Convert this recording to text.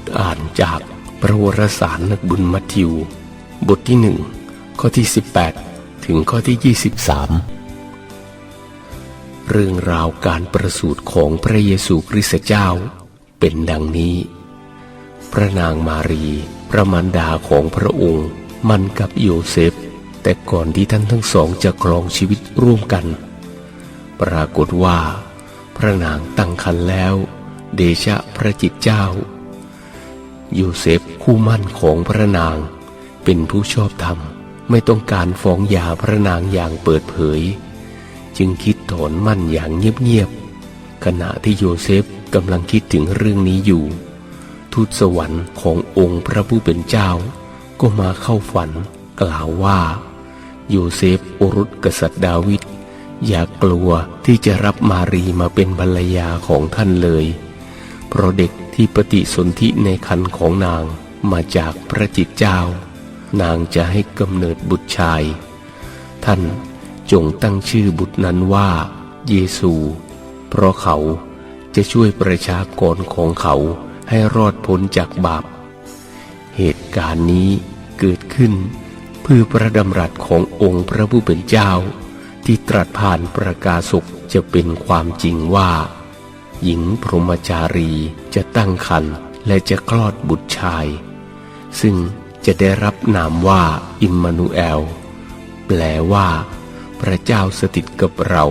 ทอ่านจากพระวรสารนักบุญมัทธิว บทที่หนึ่งข้อที่ 18 ถึงข้อที่ 23 เรื่องราวการประสูติของพระเยซูคริสต์เจ้าเป็นดังนี้ พระนางมารีพระมารดาของพระองค์มันกับโยเซฟ แต่ก่อนที่ท่านทั้งสองจะครองชีวิตร่วมกัน ปรากฏว่า พระนางตั้งครรภ์แล้ว เดชะพระจิตเจ้า ยเซฟคู่มั่นของพระนาง เป็นผู้ชอบธรรมไม่ต้องการฟ้องหย่าพระนางอย่างเปิดเผย จึงคิดถอนมั่นอย่างเงียบๆขณะที่โยเซฟกำลังคิดถึงเรื่องนี้อยู่ ทูตสวรรค์ขององค์พระผู้เป็นเจ้า ก็มาเข้าฝันกล่าวว่า โยเซฟโอรุสกษัตริย์ดาวิดอย่ากลัวที่จะรับมารีมาเป็นภรรยาของท่านเลย เพราะเด็กที่ปฏิสนธิในคันของนางมาจากพระจิตเจ้า นางจะให้กำเนิดบุตรชาย ท่านจงตั้งชื่อบุตรนั้นว่า เยซู เพราะเขาจะช่วยประชากรของเขาให้รอดพ้นจากบาป เหตุการณ์นี้เกิดขึ้นเพื่อพระดำรัสขององค์พระผู้เป็นเจ้า ที่ตรัสผ่านประกาศกจะเป็นความจริงว่า หญิงพรหมจารีจะตั้งครรภ์และจะคลอดบุตรชาย ซึ่งจะได้รับนามว่าอิมมานูเอล แปลว่า พระเจ้าสถิตกับเรา